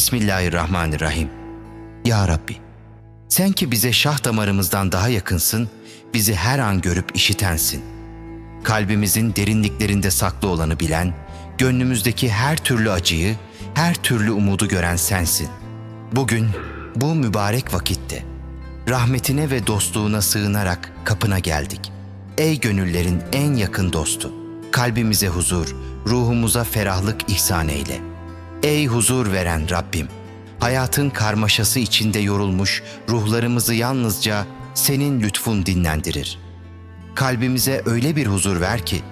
Bismillahirrahmanirrahim. Ya Rabbi, sen ki bize şah damarımızdan daha yakınsın, bizi her an görüp işitensin. Kalbimizin derinliklerinde saklı olanı bilen, gönlümüzdeki her türlü acıyı, her türlü umudu gören sensin. Bugün bu mübarek vakitte rahmetine ve dostluğuna sığınarak kapına geldik. Ey gönüllerin en yakın dostu, kalbimize huzur, ruhumuza ferahlık ihsan eyle. Ey huzur veren Rabbim, hayatın karmaşası içinde yorulmuş ruhlarımızı yalnızca senin lütfun dinlendirir. Kalbimize öyle bir huzur ver ki,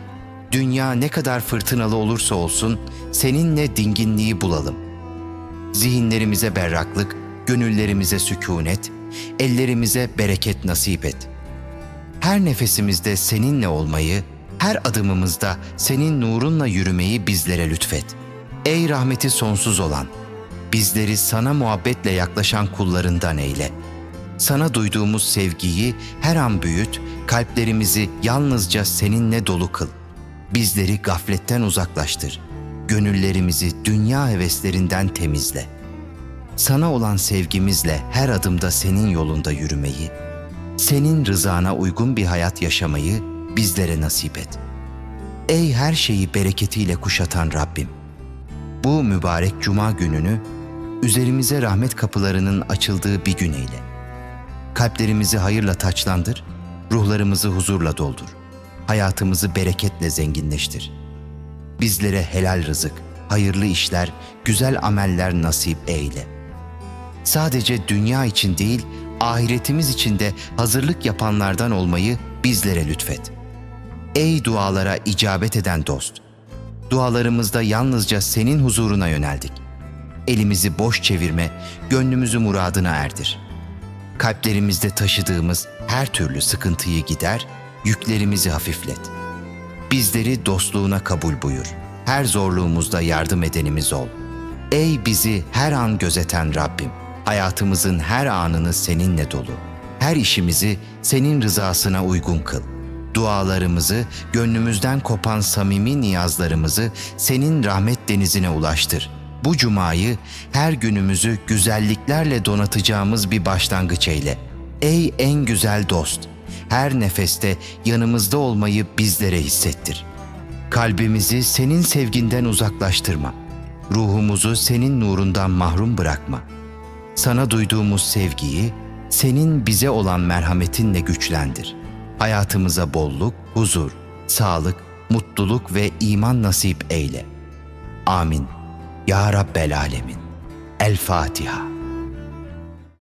dünya ne kadar fırtınalı olursa olsun seninle dinginliği bulalım. Zihinlerimize berraklık, gönüllerimize sükunet, ellerimize bereket nasip et. Her nefesimizde seninle olmayı, her adımımızda senin nurunla yürümeyi bizlere lütfet. Ey rahmeti sonsuz olan, bizleri sana muhabbetle yaklaşan kullarından eyle. Sana duyduğumuz sevgiyi her an büyüt, kalplerimizi yalnızca seninle dolu kıl. Bizleri gafletten uzaklaştır. Gönüllerimizi dünya heveslerinden temizle. Sana olan sevgimizle her adımda senin yolunda yürümeyi, senin rızana uygun bir hayat yaşamayı bizlere nasip et. Ey her şeyi bereketiyle kuşatan Rabbim! Bu mübarek cuma gününü üzerimize rahmet kapılarının açıldığı bir gün eyle. Kalplerimizi hayırla taçlandır, ruhlarımızı huzurla doldur. Hayatımızı bereketle zenginleştir. Bizlere helal rızık, hayırlı işler, güzel ameller nasip eyle. Sadece dünya için değil, ahiretimiz için de hazırlık yapanlardan olmayı bizlere lütfet. Ey dualara icabet eden dost! Dualarımızda yalnızca senin huzuruna yöneldik. Elimizi boş çevirme, gönlümüzü muradına erdir. Kalplerimizde taşıdığımız her türlü sıkıntıyı gider, yüklerimizi hafiflet. Bizleri dostluğuna kabul buyur. Her zorluğumuzda yardım edenimiz ol. Ey bizi her an gözeten Rabbim, hayatımızın her anını seninle dolu. Her işimizi senin rızasına uygun kıl. Dualarımızı, gönlümüzden kopan samimi niyazlarımızı senin rahmet denizine ulaştır. Bu cumayı her günümüzü güzelliklerle donatacağımız bir başlangıç eyle. Ey en güzel dost, her nefeste yanımızda olmayı bizlere hissettir. Kalbimizi senin sevginden uzaklaştırma. Ruhumuzu senin nurundan mahrum bırakma. Sana duyduğumuz sevgiyi senin bize olan merhametinle güçlendir. Hayatımıza bolluk, huzur, sağlık, mutluluk ve iman nasip eyle. Amin. Ya Rabbel Alemin. El Fatiha.